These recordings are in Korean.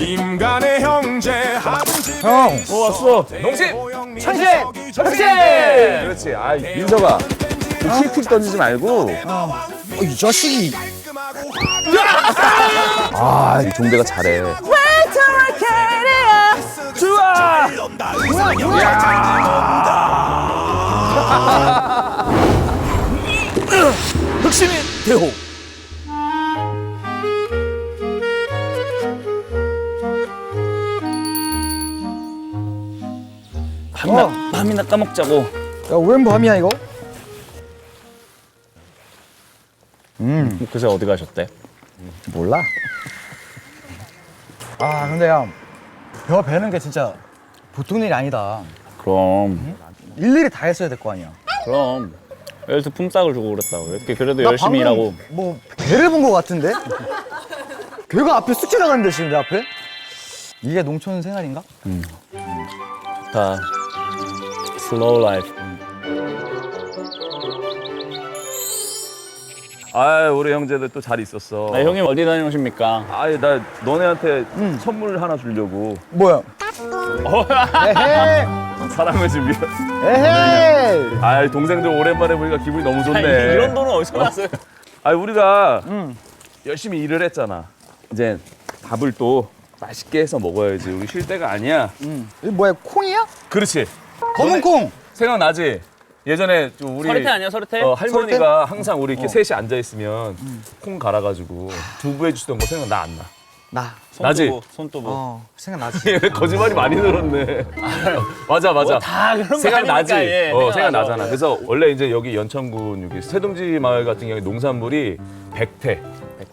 김간의 형제 하동진 형. 어 왔어. 농심 천신! 천신! 그렇지. 아 민서가 킥킥 던지지 말고. 어, 이 자식이. 아, 이 종대가 잘해. 흑심의 대호. 밤이나, 밤이나 까먹자고. 야, 웬 밤이야 이거? 그새 어디 가셨대? 몰라. 아, 근데 형. 벼 베는 게 진짜 보통 일이 아니다. 그럼, 일일이 다 했어야 될 거 아니야. 그럼. 여기서 품삯을 주고 그랬다고. 이렇게 그래도 나 열심히 방금 일하고. 뭐 배를 본거 같은데? 걔가 앞에 쑥 지나가는데 지금 내 앞에? 이게 농촌 생활인가? 좋다. 슬로우 라이프. 아, 우리 형제들 또 잘 있었어. 아, 형님 어디 다녀오십니까? 아이, 나 너네한테 선물 하나 주려고. 뭐야? 에헤이! 사랑을 준비. 에헤이! 아, 동생들 오랜만에 보니까 기분이 너무 좋네. 이런 돈은 어디서 났어요? 아, 우리가 열심히 일을 했잖아. 이제 밥을 또 맛있게 해서 먹어야지. 우리 쉴 때가 아니야. 이게 뭐야, 콩이야? 그렇지. 검은 콩! 생각나지? 예전에 좀 우리 서리태 아니야, 서리태? 어, 할머니가 항상 우리 이렇게 셋이 앉아 있으면 콩 갈아가지고 두부 해주시던 거 생각 나 안 나? 나. 나지? 손두부. 어, 생각나지. 거짓말이 많이 늘었네. 맞아 맞아. 다 그런 거 생각 나지? 아니니까, 예, 어. 생각나잖아. 그래서 원래 이제 여기 연천군 여기 세동지 마을 같은 경우에 농산물이 백태,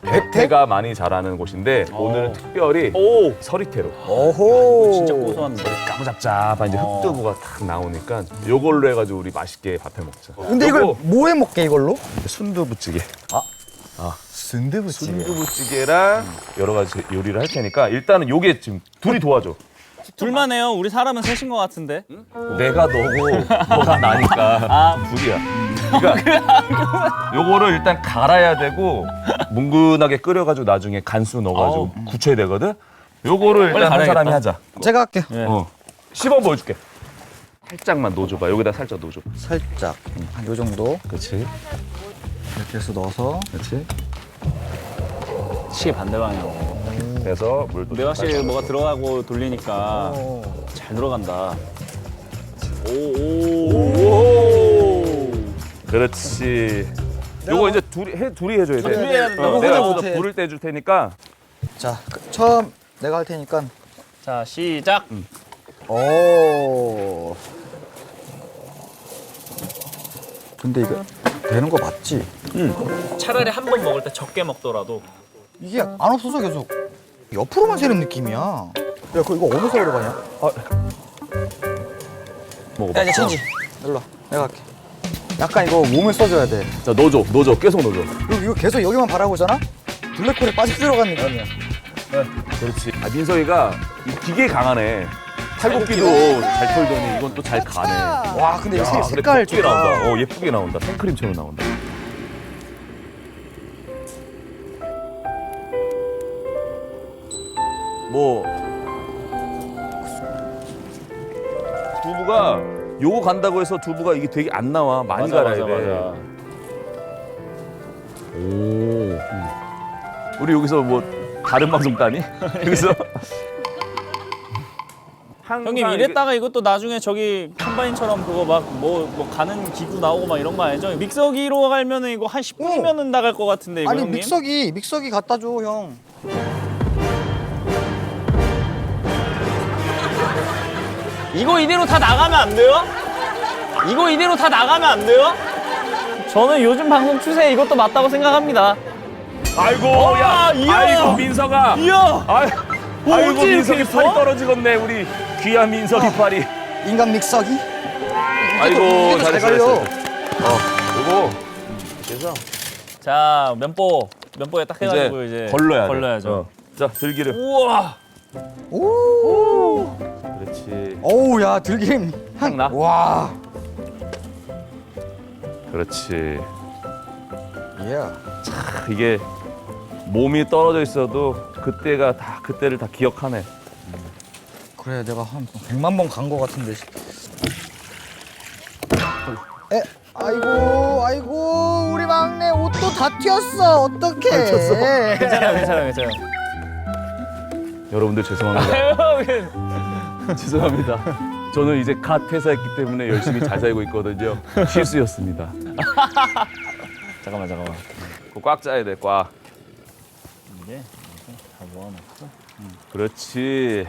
백태가 많이 자라는 곳인데 오늘은 특별히 오! 서리태로 오호. 진짜 고소한데. 까무잡잡한 이제 흑두부가 딱 나오니까 요걸로 해가지고 우리 맛있게 밥해 먹자. 근데 이걸 요거 뭐해 먹게 이걸로? 순두부찌개. 순두부찌개. 순두부찌개랑 여러 가지 요리를 할 테니까 일단은 요게 지금 둘이 도와줘. 둘만 해요. 우리 사람은 셋인 것 같은데. 내가 너고 너가 나니까 아. 둘이야. 그러니까 요거를 일단 갈아야 되고 뭉근하게 끓여가지고 나중에 간수 넣어가지고 굳혀야 되거든. 요거를 일단 한. 사람이 하자. 제가 할게. 예. 어. 씹어 보여줄게. 살짝만 넣어줘봐. 여기다 살짝 넣어줘. 살짝. 한 요 정도. 그렇지. 이렇게 해서 넣어서. 그렇지. 시계 반대 방향으로. 그래서 물도 확실히 살짝 뭐가 들어가고 돌리니까 어. 잘 들어간다. 오오 그렇지. 요거 이제 둘이 해 둘이 해줘야 돼. 둘이 해야 된다고? 어, 내가 혼자 못해. 불을 떼줄 테니까. 자, 그, 처음 내가 할 테니까. 자 시작. 오. 근데 이거 되는 거 맞지? 차라리 한 번 먹을 때 적게 먹더라도 이게 안 없어서 계속 옆으로만 새는 느낌이야. 야, 그 이거 어느 세월에 가냐? 아, 먹어봐. 야, 이제 천지. 일로 와. 내가 할게. 약간 이거 몸을 써줘야 돼. 자 넣어줘, 넣어줘, 계속 넣어줘. 이거, 이거 계속 여기만 바라보잖아? 블랙홀에 빠져 들어간 느낌이야. 그렇지. 아, 민석이가 이 기계 강하네. 탈곡기도 잘 털더니 이건 또 잘 가네. 와, 근데 색- 근데 색깔 좋다. 나온다. 어, 예쁘게 나온다. 생크림처럼 나온다. 뭐 두부가 요거 간다고 해서 두부가 이게 되게 안 나와. 많이 맞아, 갈아야 맞아, 돼. 맞아. 오. 우리 여기서 뭐 다른 방송 따니? 여기서 형님 항상 이랬다가 이것도 나중에 저기 컴바인처럼 그거 막 뭐 뭐 가는 기구 나오고 막 이런 거 아니죠? 믹서기로 갈면은 이거 한 10분이면은 나갈 것 같은데 이거 아니, 형님? 믹서기, 믹서기 갖다 줘, 형. 이거 이대로 다 나가면 안 돼요? 이거 이대로 다 나가면 안 돼요? 저는 요즘 방송 추세 이것도 맞다고 생각합니다. 아이고 와, 야 이야. 아이고 민서가 이야! 아이, 뭐 아이고 어찌 민석이 이렇게 팔이? 떨어지겠네 우리 귀한 민석이 팔이 인간 믹서기? 아이고 잘했어 잘. 잘했어 어 요거 그래서 자 면보 면보에 딱 해가지고 이제, 걸러야 돼 걸러야죠. 어. 자 들기름 우와! 오. 그렇지 어우, 야, 들기름. 향 나? 와. 그렇지 예. 이게 몸이 떨어져 있어도 그때가 다 그때를 다 기억하네. 그래 내가 한 100만 번 간 거 같은데 에 아이고 아이고 우리 막내 옷도 다 튀었어 어떡해 괜찮아요, 괜찮아요, 괜찮아요. 여러분들 죄송합니다. 죄송합니다. 저는 이제 갓 퇴사했기 때문에 열심히 잘 살고 있거든요. 실수였습니다. 잠깐만, 잠깐만. 그거 꽉 짜야 돼, 꽉. 이게 다 모아놓고. 그렇지.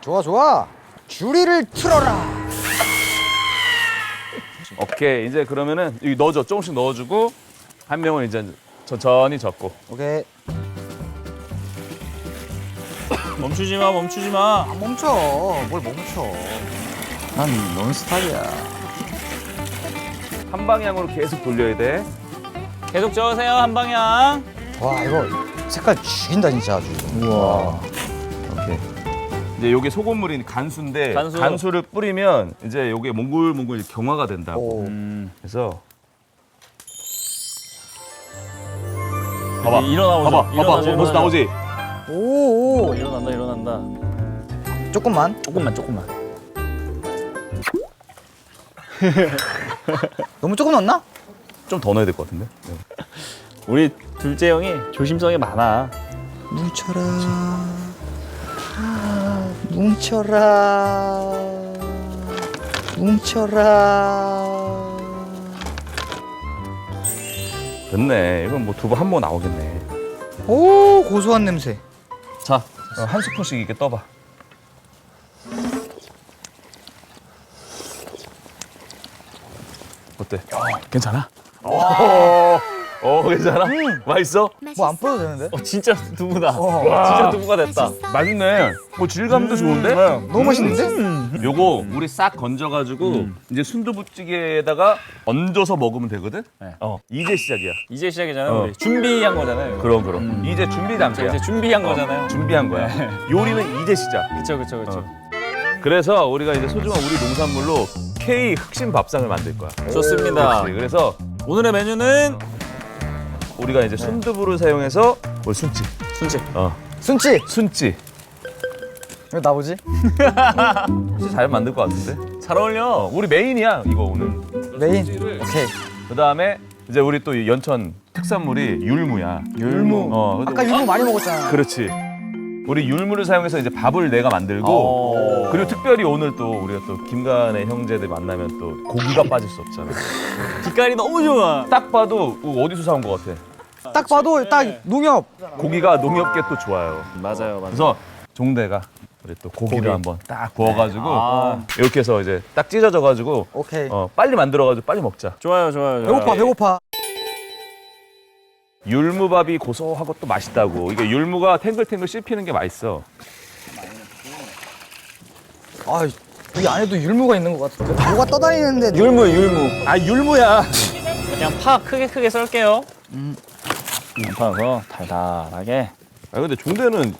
좋아 좋아 줄이를 틀어라 오케이. 이제 그러면은 여기 넣어줘. 조금씩 넣어주고 한 명은 이제 천천히 젓고. 오케이 멈추지 마, 멈추지 마. 안 멈춰 뭘 멈춰 난 넌 스타일이야 한 방향으로 계속 돌려야 돼. 계속 저으세요, 한 방향. 와 이거 색깔 죽인다 진짜 아주 우와 오케이. 이제 요게 소금물인 간수인데 간수. 를 뿌리면 이제 요게 몽글몽글 경화가 된다고. 오. 음. 그래서 봐봐. 일어나오죠. 봐봐. 봐봐. 일어나죠, 벌써 일어나죠. 나오지? 오, 오. 일어난다, 일어난다. 조금만 조금만, 조금만. 너무 조금 넣었나? 좀 더 넣어야 될 것 같은데. 네. 우리 둘째 형이 조심성이 많아. 뭉쳐라 아, 뭉쳐라 뭉쳐라 됐네. 이건 뭐 두부 한 번 나오겠네. 오 고소한 냄새 자, 어, 한 스푼씩 이렇게 떠봐. 어때? 괜찮아? 어, 어, 괜찮아? 맛있어? 뭐 안 뿌려도 되는데? 어, 진짜 두부다. 어. 진짜 두부가 됐다. 맛있네. 뭐 질감도 좋은데? 너무 맛있는데? 요거 우리 싹 건져가지고 이제 순두부찌개에다가 얹어서 먹으면 되거든? 네. 어, 이제 시작이야. 이제 시작이잖아요. 어. 우리. 준비한 거잖아요. 이거. 그럼 그럼. 이제 준비 단계야. 이제 준비한 어, 거잖아요. 준비한 거야. 요리는 이제 시작. 그쵸, 그쵸, 그쵸. 어. 그래서 우리가 이제 소중한 우리 농산물로 K 흑심 밥상을 만들 거야. 좋습니다. 그렇지. 그래서 오늘의 메뉴는 우리가 이제 순두부를 사용해서 뭐 순찌. 순치. 어. 순치 순찌. 왜 나보지? 진짜 잘 만들 것 같은데. 잘 어울려. 어, 우리 메인이야 이거 오늘. 메인 오케이 그 다음에 이제 우리 또이 연천 특산물이 율무야. 율무 어. 근데 아까 율무 많이 먹었잖아 그렇지. 우리 율무를 사용해서 이제 밥을 내가 만들고 어. 그리고 특별히 오늘 또 우리가 또 김간의 형제들 만나면 또 고기가 빠질 수 없잖아. 빛깔이 너무 좋아. 딱 봐도 어디서 사온 것 같아. 딱 봐도 딱 농협 고기가 농협계 또 좋아요. 맞아요, 맞아요. 그래서 종대가 우리 또 고기를 고기. 한번 딱 구워가지고 아. 이렇게 해서 이제 딱 찢어져가지고 오케이 어, 빨리 만들어가지고 빨리 먹자. 좋아요, 좋아요. 좋아요. 배고파 배고파 율무밥이 고소하고 또 맛있다고. 이게 율무가 탱글탱글 씹히는 게 맛있어. 아이 안에도 율무가 있는 것 같은데 뭐가 떠다니는데 율무, 율무. 아 율무야. 그냥 파 크게 크게 썰게요. 파서 달달하게. 아 근데 종대는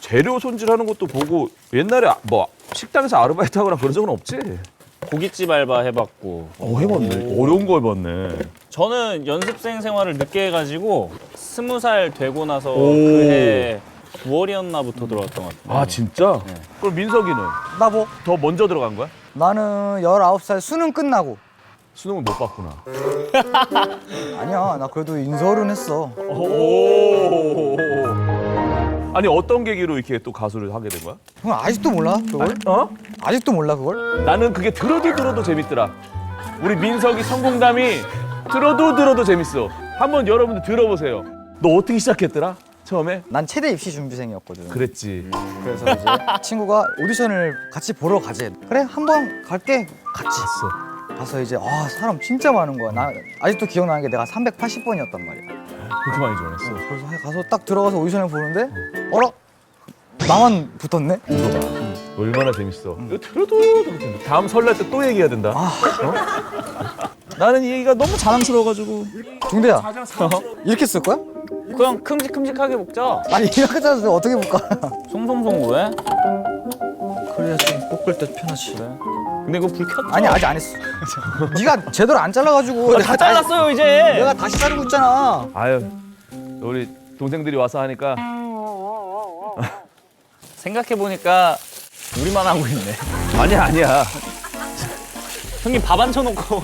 재료 손질하는 것도 보고 옛날에 아- 뭐 식당에서 아르바이트 하거나 그런 적은 없지? 고깃집 알바 해봤고. 어 해봤네. 어려운 거 해봤네. 저는 연습생 생활을 늦게 해가지고 스무 살 되고 나서 오. 그해 9월이었나부터 들어왔던 것 같아요. 아 진짜? 네. 그럼 민석이는 나 뭐 더 먼저 들어간 거야? 나는 19살 수능 끝나고 수능은 못 봤구나. 아니야 나 그래도 인서울은 했어 오. 아니 어떤 계기로 이렇게 또 가수를 하게 된 거야? 형 아직도 몰라 그걸? 어? 아직도 몰라 그걸? 나는 그게 들어도 들어도 재밌더라. 우리 민석이 성공담이 들어도 들어도 재밌어. 한번 여러분들 들어보세요. 너 어떻게 시작했더라? 처음에? 난 체대 입시 준비생이었거든 그랬지. 그래서 이제 친구가 오디션을 같이 보러 가재 그래 한번 갈게 같이 봤어. 가서 이제 아 사람 진짜 많은 거야 나 아직도 기억나는 게 내가 380번이었단 말이야 그렇게 많이 좋아했어. 그래서 가서 딱 들어가서 오디션을 보는데 어라? 나만 붙었네? 얼마나 재밌어. 이거 들어도. 다음 설날 때 또 얘기해야 된다. 어? 나는 이 얘기가 너무 자랑스러워가지고. 중대야 이렇게 쓸 거야? 그냥 큼직큼직하게 먹자. 아니 이렇게 짜서 어떻게 볼까? 송송송으로 해. 그래야 좀 볶을 때 편하지 근데 그거 불 켰죠? 아니 아직 안 했어 네가 제대로 안 잘라가지고 아, 다 잘랐어요 이제. 내가 다시 자르고 있잖아 아유, 우리 동생들이 와서 하니까 생각해 보니까 우리만 하고 있네. 아니야 아니야. 형님 밥 안 쳐놓고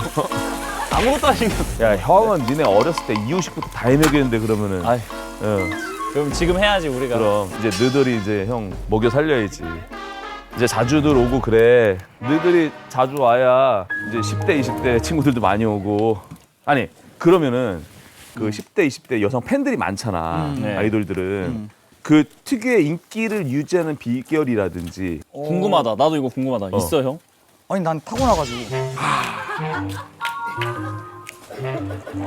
아무것도 하신 거. 야 형은 니네 어렸을 때 이유식부터 다 해먹였는데 그러면은. 아이, 응. 그럼 지금 해야지 우리가. 그럼 이제 너들이 이제 형 먹여 살려야지. 이제 자주들 오고 그래. 너들이 자주 와야 이제 10대, 20대 친구들도 많이 오고. 아니 그러면은 그 10대, 20대 여성 팬들이 많잖아. 네. 아이돌들은. 그 특유의 인기를 유지하는 비결이라든지 궁금하다. 나도 이거 궁금하다. 어. 있어 형? 아니 난 타고나가지고.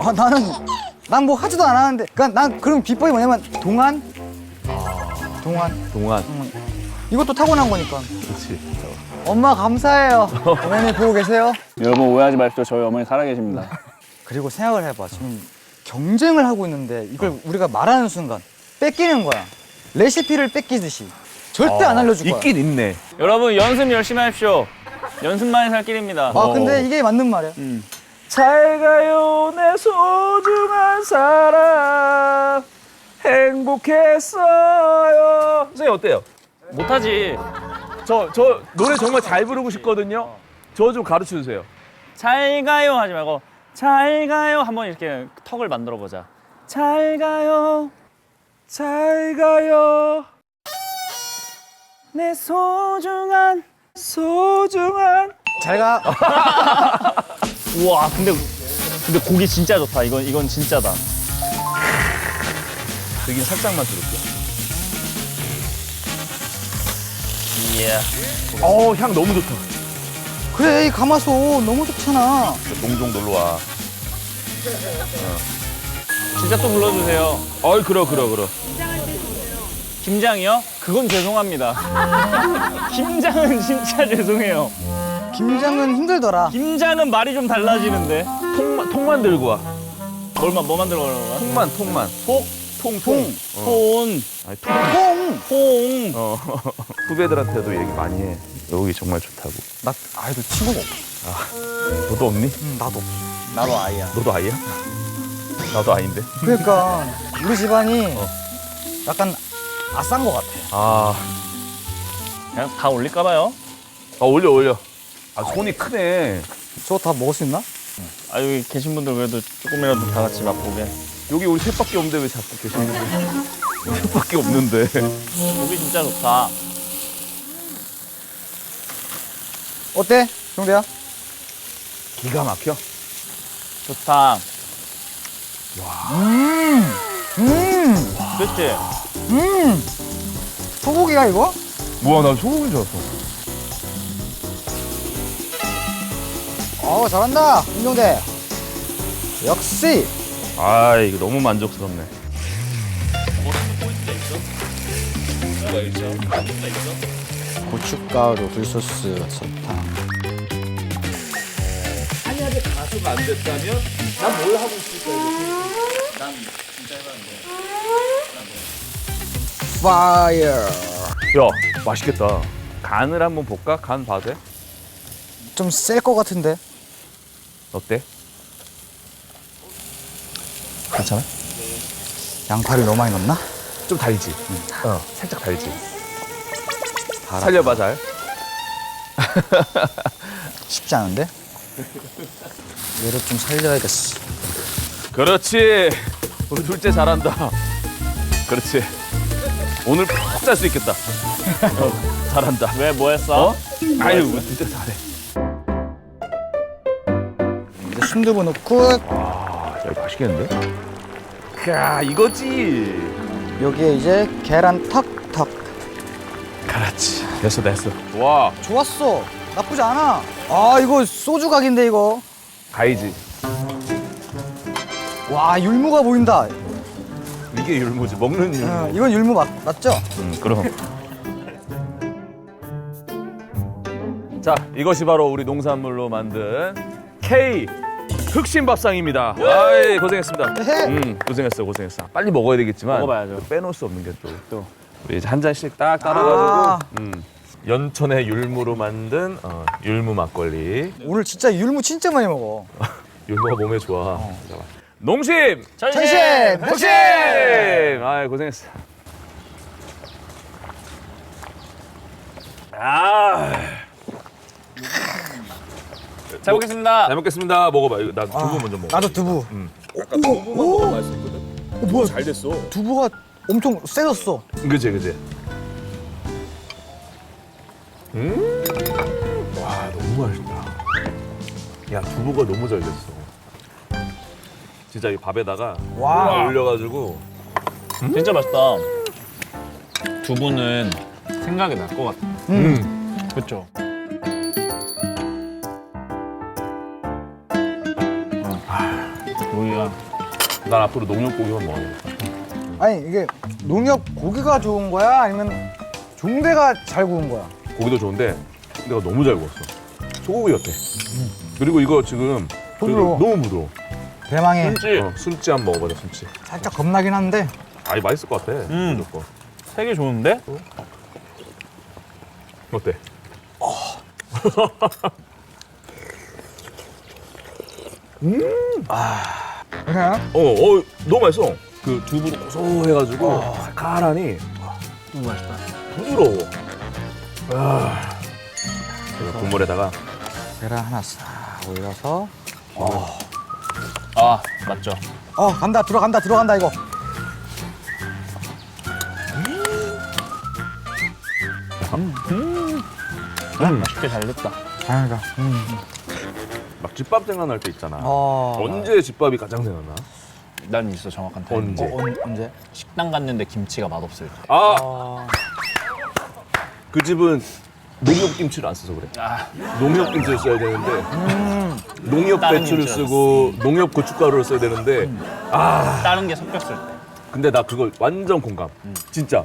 아 나는 난 뭐 하지도 않았는데. 그러니까 난 그럼 비법이 뭐냐면 동안. 동안. 동안 이것도 타고난 거니까. 그렇지. 엄마 감사해요. 어머니 보고 계세요. 여러분 오해하지 마십시오. 저희 어머니 살아계십니다. 그리고 생각을 해봐. 지금 경쟁을 하고 있는데 이걸 우리가 말하는 순간 뺏기는 거야. 레시피를 뺏기듯이. 절대 안 알려줄 거야. 있긴 있네. 여러분 연습 열심히 하십시오. 연습만이 살 길입니다. 아 근데 이게 맞는 말이야. 잘 가요 내 소중한 사람 행복했어요. 선생님 어때요? 못하지. 저 저 노래 정말 잘 부르고 싶거든요. 저 좀 가르쳐 주세요. 잘 가요 하지 말고 잘 가요 한번 이렇게 턱을 만들어 보자. 잘 가요. 잘 가요 내 소중한 소중한 잘 가. 우와 근데 근데 곡이 진짜 좋다. 이건 이건 진짜다. 여긴 살짝만 들을게 어 향 너무 좋다. 그래 이 가마솥 너무 좋잖아. 종종 놀러 와. 진짜 또 불러주세요. 어이 그러 그러 그러. 김장이요? 그건 죄송합니다. 김장은 진짜 죄송해요. 김장은 힘들더라. 김장은 말이 좀 달라지는데. 통만 통만 들고 와. 뭘만 뭐 만들어 가는 거야? 통만 통만. 톡, 통 통. 폰, 아니, 통. 통. 퐁. 어 후배들한테도 얘기 많이 해. 여기 정말 좋다고. 나 아이도 친구가 없어. 너도 없니? 응, 나도. 나도 아이야. 너도 아이야? 나도 아인데. 그러니까 우리 집안이 어. 약간 아싼 것 같아. 아, 그냥 다 올릴까 봐요. 아 올려 올려. 아 손이 크네. 저거 다 먹을 수 있나? 아 여기 계신 분들 그래도 조금이라도 다 같이 맛보게. 여기 우리 셋밖에 없는데 왜 자꾸 계시는 거야? 셋밖에 없는데. 고기 진짜 좋다. 어때? 정대야? 기가 막혀. 좋다. 음, 그렇지? 음. 소고기가 이거? 뭐야 나 소고기인 줄 알았어. 어 잘한다 김정대. 역시. 아 이거 너무 만족스럽네. 고춧가루, 굴소스, 설탕. 만약에 가수가 안 됐다면 난 뭘 하고 있을까 파이어. 야 맛있겠다. 간을 한번 볼까? 간 봐도 돼? 좀셀것 같은데. 어때? 괜찮아? 양파를 너무 많이 넣나? 좀 달지. 어 살짝 달지. 살려봐 잘. 쉽지 않은데? 얘를 좀 살려야겠어. 그렇지. 우리 둘째 잘한다. 그렇지. 오늘 푹잘수 있겠다. 어, 잘한다. 왜 뭐 했어? 어? 아유, 우리 둘째 잘해. 이제 순두부 넣고 아, 야, 맛있겠는데? 야, 이거지. 여기에 이제 계란 턱턱. 그렇지. 됐어, 됐어. 와, 좋았어. 나쁘지 않아. 아 이거 소주 각인데 이거. 가이지. 와 율무가 보인다. 이게 율무지. 먹는 율무. 어, 이건 율무 맞, 맞죠? 음, 그럼. 자, 이것이 바로 우리 농산물로 만든 K 흑심밥상입니다. 아이, 고생했습니다. 에헤. 음, 고생했어, 고생했어. 빨리 먹어야 되겠지만 먹어봐야죠. 빼놓을 수 없는 게 또. 또. 우리 이제 한 잔씩 딱 따라가지고 아. 음, 연천의 율무로 만든 어, 율무 막걸리. 오늘 진짜 율무 진짜 많이 먹어. 율무가 몸에 좋아. 잠깐만. 농심! 전심! 농심! 아이, 고생했어. 아, 잘 먹겠습니다. 잘 먹겠습니다. 먹어봐. 이거 나 두부 먼저 먹어. 나도 두부. 아까 두부만 먹어 맛있어 있거든. 어, 뭐야? 잘 됐어. 두부가 엄청 세졌어. 그지 그지. 음, 와 너무 맛있다. 야 두부가 너무 잘 됐어. 진짜 이 밥에다가 와. 올려가지고 진짜 맛있다. 두부는 생각이 날 것 같아. 음. 그렇죠. 난 앞으로 농협 고기만 먹어야겠다. 아니 이게 농협 고기가 좋은 거야? 아니면 종대가 잘 구운 거야? 고기도 좋은데 내가 너무 잘 구웠어. 소고기 같아. 그리고 이거 지금 부드러워. 너무 부드러워. 대망의 순지 어, 순찌 한번 먹어보자 순찌. 살짝 겁나긴 한데 아이 맛있을 것 같아. 음. 무조건. 색이 좋은데? 어때? 어, 어 너무 맛있어. 그 두부도 고소해가지고 칼칼하니. 너무 맛있다. 부드러워. 아, 국물에다가 계란 하나 싹 올려서 아. 맞죠. 어 간다. 들어간다. 들어간다 이거. 맛있게 잘 됐다. 다행이다. 음. 막 집밥 생각날 때 있잖아. 어 언제 집밥이 가장 생각나? 난 있어 정확한 타이밍. 언제? 어, 언, 언제? 식당 갔는데 김치가 맛없을 때. 아, 어, 그 집은 농협 김치를 안 써서 그래. 아 농협 김치를 써야 되는데 농협 다른 배추를 김치를 쓰고 농협 고춧가루를 써야 되는데 다른 게 섞였을 때. 근데 나 그걸 완전 공감. 진짜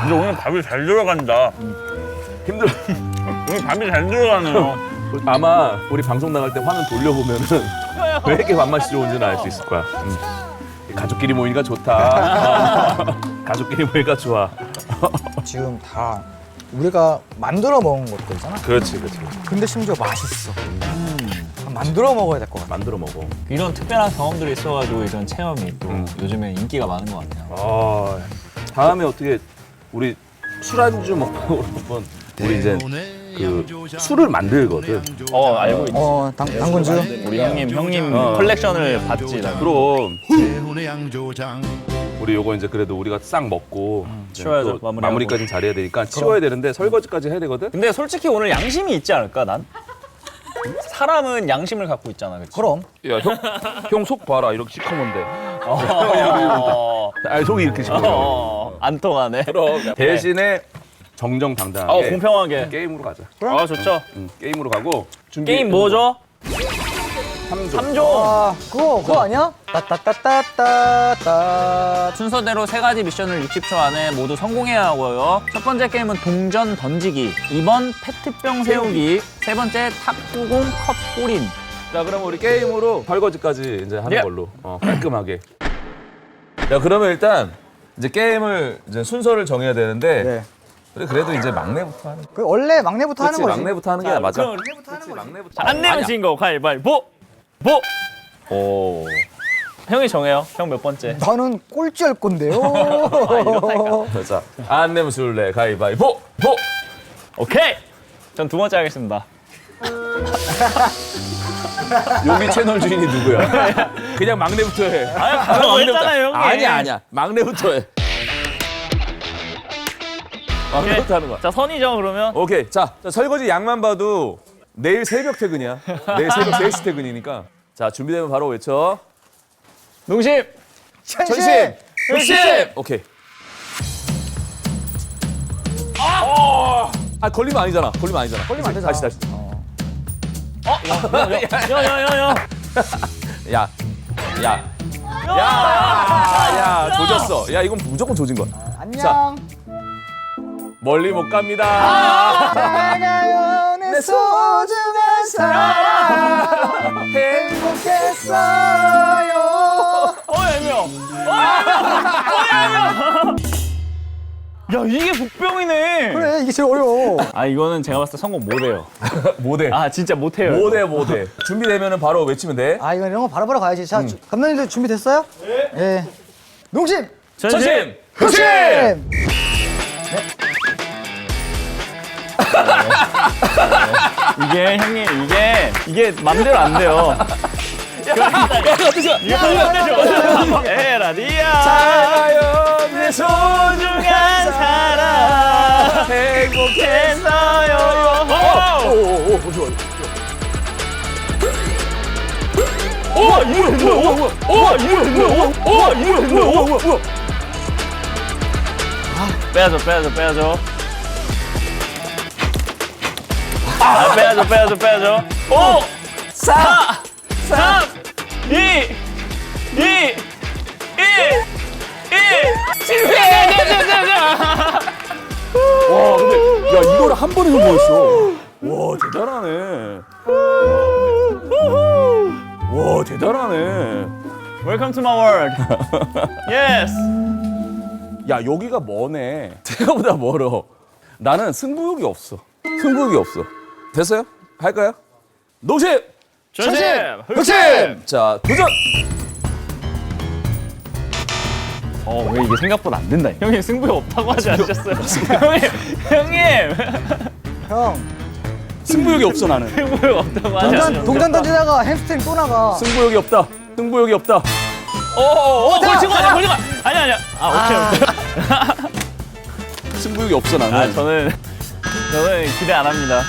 근데 오늘 밥이 잘 들어간다. 힘들어. 오늘 밥이 잘 들어가네요. 아마 우리 방송 나갈 때 화면 돌려보면은 왜 이렇게 밥맛이 좋은지는 알 수 있을 거야. 음. 가족끼리 모이니까 좋다. 어. 가족끼리 모이니까 좋아. 지금 다 우리가 만들어 먹은 것들이잖아 그렇지, 그렇지. 그렇지. 근데 심지어 맛있어 만들어 먹어야 될 것 같아 만들어 먹어. 이런 특별한 경험들이 있어가지고 이런 체험이 또 음. 요즘에 인기가 많은 것 같아요. 아, 다음에 어떻게 우리 술안주 먹고 한번 우리 이제 그 술을 만들거든. 어 알고 있지. 어 당, 당근주 우리 형님 형님 어. 컬렉션을 봤지. 나. 그럼 우리 요거 이제 그래도 우리가 싹 먹고 이제 치워야죠, 또 마무리하고. 마무리까지 잘해야 되니까 치워야 되는데 설거지까지 해야 되거든. 근데 솔직히 오늘 양심이 있지 않을까 난? 사람은 양심을 갖고 있잖아, 그치? 그럼 야, 형, 형속 봐라. 이렇게 시커먼데. 어, 아, 속이 이렇게 시커먼. 어, 안 통하네. 대신에 정정당당하게 어, 공평하게. 게임으로 가자. 아, 좋죠. 응, 게임으로 가고 준비. 게임 뭐죠? 3조. 3조. 아 그거 그거 아니야? 따따따따따따 순서대로 세 가지 미션을 60초 안에 모두 성공해야 하고요. 첫 번째 게임은 동전 던지기, 2번 페트병 세우기, 세 번째 탁구공 컵 꼬린. 자, 그럼 우리 게임으로 설거지까지 이제 하는 예. 걸로 어, 깔끔하게. 야, 그러면 일단 이제 게임을 이제 순서를 정해야 되는데 네. 그래 그래도 이제 막내부터 하는. 그 원래 막내부터 그렇지, 하는 거지 막내부터 하는 게 자, 맞아. 그럼 막내부터. 자, 안 내면 진 거, 가위바위보! 보! 오. 형이 정해요. 형 몇 번째? 나는 꼴찌 할 건데요 자, 안 내면 술래 가위바위보. 보. 오케이! 전 두 번째 하겠습니다. 여기 채널 주인이 누구야? 그냥 막내부터 해. 아, 가라고 했잖아요. 아니야, 아니야. 막내부터 해. 막내부터 하는 거야. 자, 선이죠, 그러면? 오케이. 자, 자, 설거지 양만 봐도 내일 새벽 퇴근이야. 내일 새벽 3시 퇴근이니까. 자, 준비되면 바로 외쳐. 농심! 천심 열심! 오케이. 아! 아, 걸리면 아니잖아. 걸리면 아니잖아. 걸리면 안 되잖아. 다시, 다시. 어, 야, 야, 야, 야. 야. 야. 야, 야, 조졌어. 야, 이건 무조건 조진 거야. 안녕 멀리 못 갑니다. 다가요 내 소중한 사랑 행복했어요 어, 애매워. 어, 애매워. 야, 이게 복병이네. 그래 이게 제일 어려워 아, 이거는 제가 봤을 때 성공 못해요. 못해. 아, 진짜 못해요. 못해, 못해. 준비되면 바로 외치면 돼. 아 이거 이런 거 바로바로 가야지 자 주- 감독님들 준비됐어요? 네 예. 농심 전심! 흑심! 흑심 이게 형님 이게 이게 맘대로 안 돼요. 이거 하면 안 되죠. 에라디아 내 소중한 사람 행복해서요. 오, 이거 뭐야? 오, 이거 뭐야? 오, 이거 뭐야? 빼야죠, 빼야죠, 빼야죠. 아, 빼야죠, 빼야죠, 빼야죠. 5, 4, 3, 2, 2, 1, 1, 실패! 와 근데 야 이거를 한 번에 성공했어. 와 대단하네. 와 대단하네. Welcome to my world. Yes. 야 여기가 머네. 생각보다 멀어. 나는 승부욕이 없어. 승부욕이 없어. 됐어요? 할까요? 농심. 전심! 흑심. 자 도전. 어, 왜 이게 생각보다 안 된다. 형님 승부에 없다고 하지 않으셨어요? 형님, 형님! 형 승부욕이 없어 나는. 승부에 없다고 하지 동전 않으셨어요? 동전 던지다가 햄스트링 또 나가. 승부욕이 없다. 승부욕이 없다. 오, 오, 오, 걸친 거 아니야, 걸친 거 아니야, 아니야. 아, 오케이, 오케이. 승부욕이 없어 나는. 아, 저는, 저는 기대 안 합니다.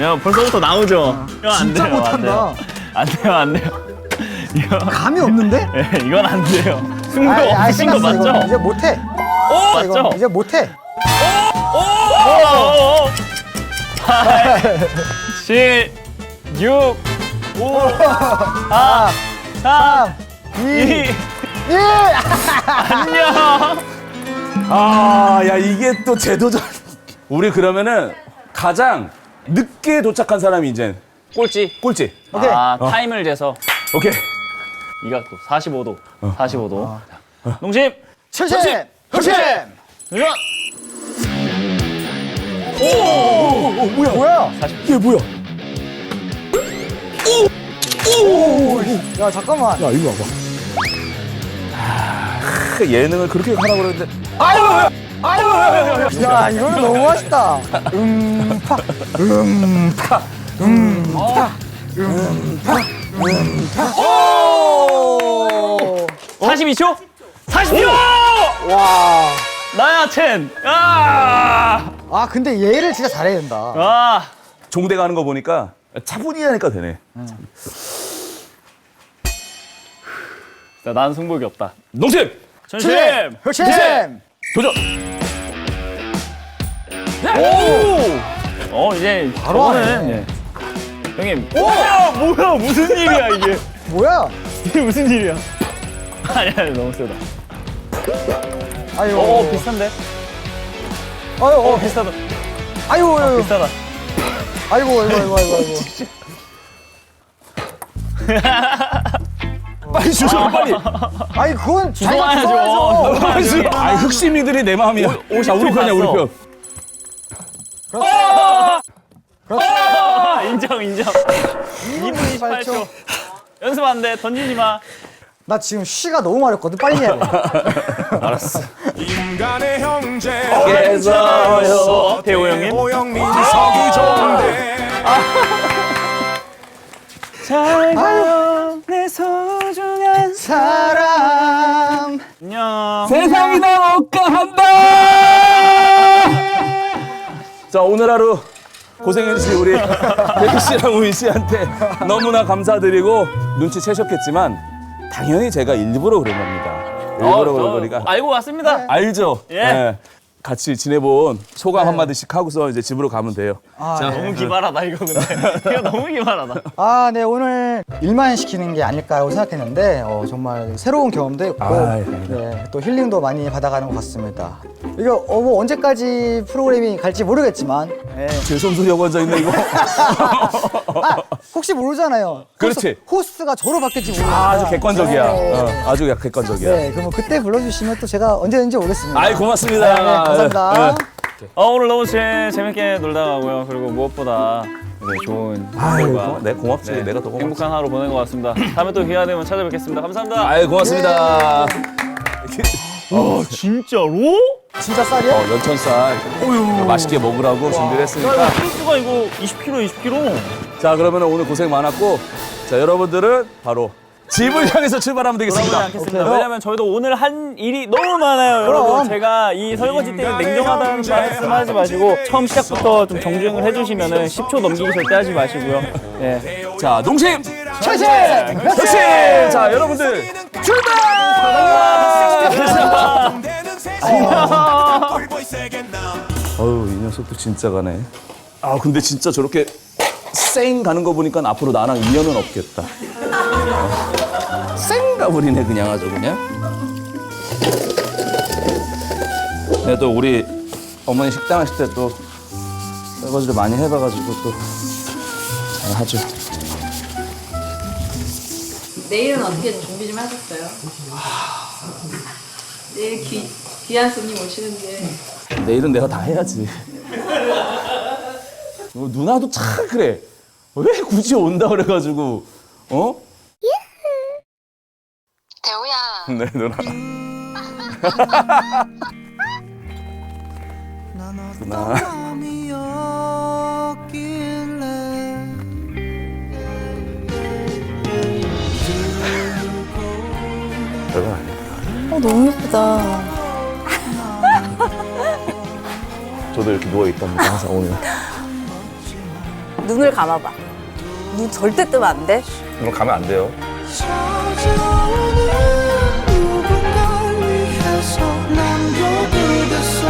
야, 벌써부터 나오죠? 형, 안 진짜 돼요, 안 못한다. 돼요. 안 돼요, 안 돼요. 이거, 감이 없는데? 예, 이건 안 돼요. 승부 아이, 아이, 없으신 거 끝났어, 이거. 맞죠? 이제 못해. 오, 이거 맞죠? 이제 못해. 오! 8, 7, 6, 5, 4, 3, 2, 2, 1. 안녕! 아, 야 이게 또 재도전. 우리 그러면은 가장 늦게 도착한 사람이 이제 꼴찌. 꼴찌. 오케이. 아, 타임을 재서 오케이. 이 각도 45도. 45도. 자, 농심! 천심. 흑심! 도전! 오, 뭐야? 뭐야? 이게 뭐야? 야 잠깐만. 야 이거 봐봐. 그 예능을 그렇게 하라고 그랬는데 야 이거는 너무 맛있다. 음파 음파 음파 음파 음파. 오. 42초? 40초! 와. 나야 첸! 아! 아 근데 얘를 진짜 잘해야 된다. 아! 종대 가는 거 보니까 차분히 하니까 되네. 자, 난 승복이 없다. 농심 전심! 흑심. 도전. 오! 어, 이제 바로 하네. 예. 형님. 오! 뭐야? 무슨 일이야, 이게? 뭐야? 이게 무슨 일이야? 아니, 아니, 너무 세다. 아유. 어, 비슷한데? 아유. 어, 어, 비슷하다. 아이고 아이고 비슷하다. 아이고 아이고 아이고 아이고. 빨리 주셔 빨리. 아니 그건 자기가 주워야죠. 주워야죠. 빨리 주셔. 아 흑심이들이 내 마음이야. 자 우리 편이야 우리 편. 아, 인정, 인정. 2분 28초. 연습 안 돼. 던지지 마. 나 지금 쉬가 너무 마렵거든. 빨리 해야 돼. 인간의 형제 깨서요. 태호 형님. 오영민 서기종대 잘 가요. 내 소중한 사람. 안녕. 세상이 나 억까한다. 자 오늘 하루 고생해주신 우리 대기 씨랑 우인 씨한테 너무나 감사드리고 눈치 채셨겠지만 당연히 제가 일부러 그런 겁니다. 일부러 그런 거니까 알고 왔습니다. 알죠? 예. 예. 같이 지내본 소감 한마디씩 하고서 이제 집으로 가면 돼요. 아, 자, 네. 너무 기발하다 이거 근데. 이거 너무 기발하다. 아, 네 오늘 일만 시키는 게 아닐까라고 생각했는데 어, 정말 새로운 경험도 했고 아, 네. 네, 또 힐링도 많이 받아가는 것 같습니다. 이거 어, 뭐 언제까지 프로그램이 갈지 모르겠지만 네. 제 손수 여고 앉아 있네 이거. 아, 혹시 모르잖아요. 그렇지. 호스, 가 저로 바뀔지 모르니까. 아, 아주 객관적이야. 네. 어, 아주 객관적이야. 네, 그럼 그때 불러주시면 또 제가 언제든지 오겠습니다. 아이 고맙습니다. 네, 감사합니다. 네. 어, 오늘 너무 재, 재밌게 놀다 가고요. 그리고 무엇보다 네, 좋은 아유, 고마- 네, 고맙지. 네, 내가 더 고맙지. 행복한 하루 보낸 것 같습니다. 다음에 또 기회가 되면 찾아뵙겠습니다. 감사합니다. 아이 고맙습니다. 와 진짜로? 진짜 쌀이야? 어, 연천쌀 맛있게 먹으라고 준비를 했으니까 소스가 이거 20kg 20kg. 자 그러면 오늘 고생 많았고 자 여러분들은 바로 집을 향해서 출발하면 되겠습니다. 않겠습니다. 왜냐면 저희도 오늘 한 일이 너무 많아요, 여러분. 제가 이 설거지 때문에 냉정하다는 말씀 하지 마시고 처음 시작부터 좀 정주행을 해주시면은 10초 넘기기 절대 하지 마시고요. 예. 자 농심 최신! 역시 자 여러분들 어우 이 녀석도 진짜 가네. 아 근데 진짜 저렇게 쌩 가는 거 보니까 앞으로 나랑 인연은 없겠다. 어. 쌩 가버리네 그냥 아주 그냥. 근데 또 우리 어머니 식당 하실 때 또 설거지를 많이 해봐가지고 또 잘하죠. 내일은 어떻게 준비 좀 하셨어요? 내일 귀, 귀한 손님 오시는데 내일은 내가 다 해야지. 어, 누나도 참 그래. 왜 굳이 온다 그래가지고 어? 네 누나. 누나. 별거 아니야. 어, 너무 예쁘다. 저도 이렇게 누워 있답니다 항상 오늘. 눈을 감아봐. 눈 절대 뜨면 안 돼. 이거 가면 안 돼요. 찾아오는 the sun.